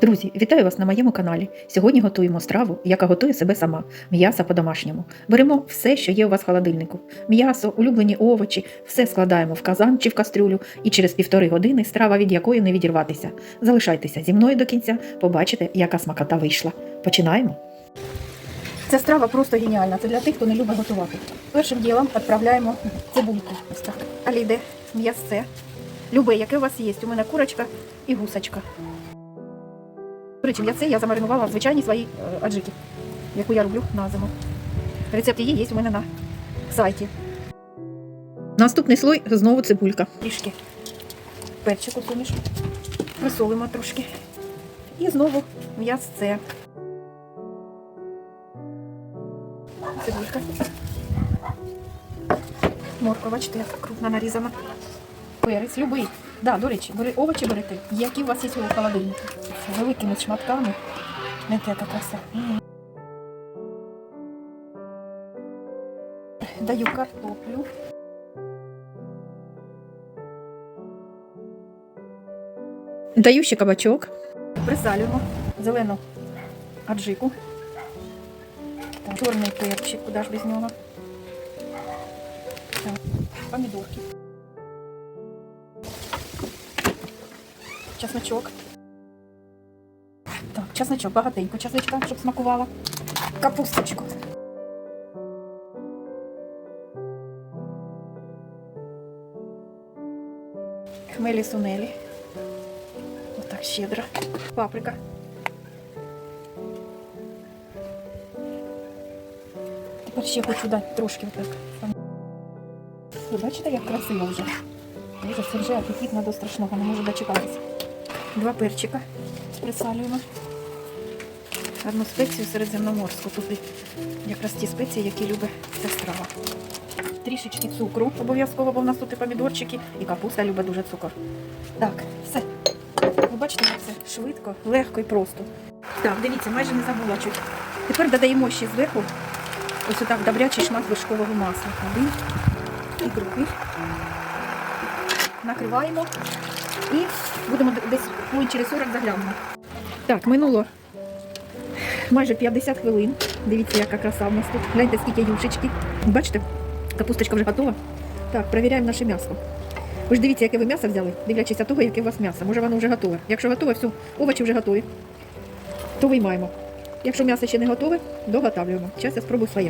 Друзі, вітаю вас на моєму каналі. Сьогодні готуємо страву, яка готує себе сама м'ясо по-домашньому. Беремо все, що є у вас в холодильнику: м'ясо, улюблені овочі, все складаємо в казан чи в кастрюлю, і через півтори години страва від якої не відірватися. Залишайтеся зі мною до кінця, побачите, яка смакота вийшла. Починаємо. Ця страва просто геніальна. Це для тих, хто не любить готувати. Першим ділом відправляємо цибульку. Далі м'ясце. Любе, яке у вас є. У мене курочка і гусочка. До речі, м'ясце я замаринувала в звичайній своїй е, аджики, яку я роблю на зиму. Рецепт її є у мене на сайті. Наступний слой знову цибулька. Трішки перчику суміш. Присолимо трошки. І знову м'ясце. Цибулька. Морква, бачите, як крупно нарізана. Перець любий. Да, до речі, бери овочі берете, які у вас є у холодильнику. З великими шматками. Не те краса. Даю картоплю. Даю ще кабачок. Присалюємо зелену аджику. Чорний перчик, куди ж без нього. Помідорки. Чесночок. Так, чесночок, багатенько чесночка, щоб смакувала. Капусточку. Хмелі сунелі. Отак щедро. Паприка. Тепер ще хочу дати трошки отак. Ви бачите, як красиво вже? Це вже апетитно до страшного, не можу дочекатися. Два перчика присалюємо. Одну спецію середземноморську. Тут якраз ті спеції, які любить ця страва. Трішечки цукру обов'язково, бо в нас тут і помідорчики, і капуста любить дуже цукор. Так, все. Ви бачите, як це швидко, легко і просто. Так, дивіться, майже не забула чуть. Тепер додаємо ще зверху ось отак добрячий шмат вершкового масла. Один і другий. Накриваємо і будемо десь хвилин через 40 заглянемо. Так, минуло майже 50 хвилин. Дивіться, яка краса в нас тут. Гляньте, скільки юшечки. Бачите, капусточка вже готова. Так, перевіряємо наше м'ясо. Ви ж дивіться, яке ви м'ясо взяли, дивлячись того, яке у вас м'ясо. Може, воно вже готове. Якщо готове, все, овочі вже готові, то виймаємо. Якщо м'ясо ще не готове, доготавлюємо. Зараз я спробую своє.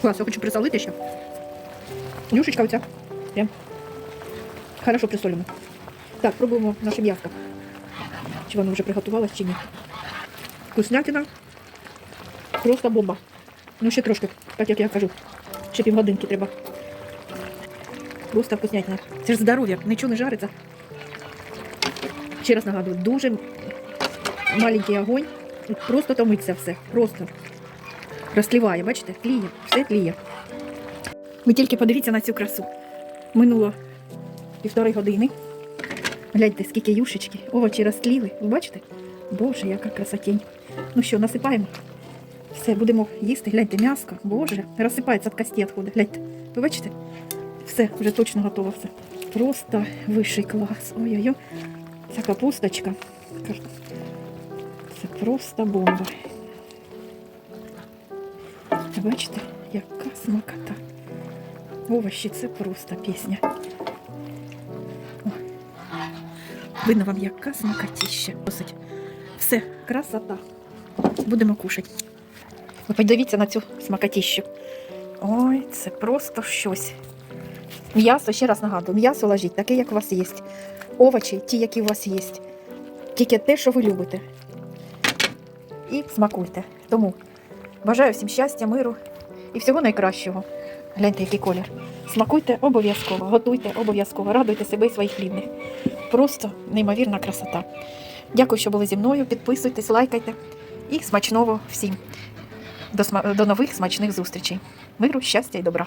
Клас, я хочу присолити ще. Юшечка оця. Прям. Хорошо присолимо. Так, пробуємо наше м'яско. Чи воно вже приготувалось, чи ні. Вкуснятина. Просто бомба. Ну, ще трошки, так як я кажу. Ще півгодинки треба. Просто вкуснятина. Це ж здоров'я, нічого не жариться. Ще раз нагадую, дуже маленький огонь. Просто томиться все. Просто розсліває, бачите? Тліє, все тліє. Ви тільки подивіться на цю красу. Минуло півтори години. Гляньте, скільки юшечки, овочі розтліли. Ви бачите? Боже, яка красотень. Ну що, насипаємо? Все, будемо їсти. Гляньте, м'яско. Боже, розсипається від кості відходить. Гляньте. Ви бачите? Все, вже точно готово все. Просто вищий клас. Ой-ой-ой. Ця капусточка. Це просто бомба. Бачите, яка смакота. Овощі це просто пісня. Видно вам, яка смакотіща. Досить. Все, красота. Будемо кушати. Ви подивіться на цю смакотіщу. Ой, це просто щось. М'ясо, ще раз нагадую, м'ясо ложіть, таке, як у вас є. Овочі, ті, які у вас є. Тільки те, що ви любите. І смакуйте. Тому бажаю всім щастя, миру і всього найкращого. Гляньте, який колір. Смакуйте обов'язково, готуйте обов'язково, радуйте себе і своїх рідних. Просто неймовірна красота. Дякую, що були зі мною. Підписуйтесь, лайкайте і смачного всім. До, сма- до нових смачних зустрічей. Миру, щастя і добра.